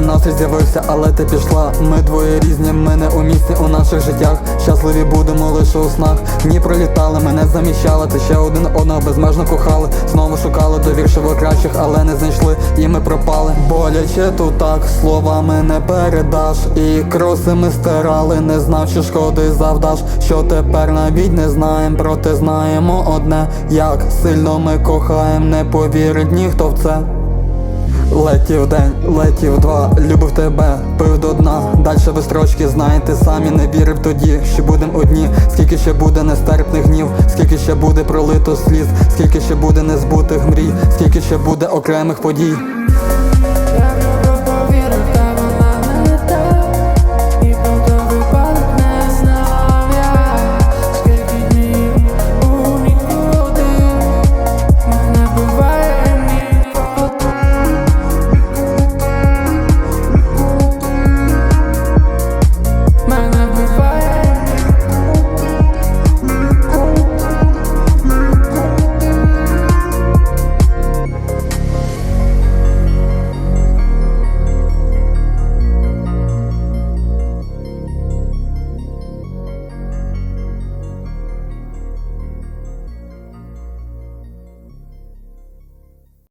настрій з'явився, але ти пішла. Ми двоє різні, ми не умісні у наших життях. Щасливі будемо лише у снах. Дні пролітали, мене заміщали. Ти ще один одного безмежно кохали. Знову шукали довіршиво кращих, але не знайшли, і ми пропали. Боляче тут так, словами не передаш. І кроси ми стирали, не знав, що шкоди завдаш. Що тепер навіть не знаєм, проте знаємо одне, як сильно ми кохаєм, не повірить ніхто в це. Летів день, летів два, любив тебе, пив до дна. Дальше ви строчки знаєте, самі не вірив тоді, що будем одні. Скільки ще буде нестерпних днів, скільки ще буде пролито сліз, скільки ще буде незбутих мрій, скільки ще буде окремих подій.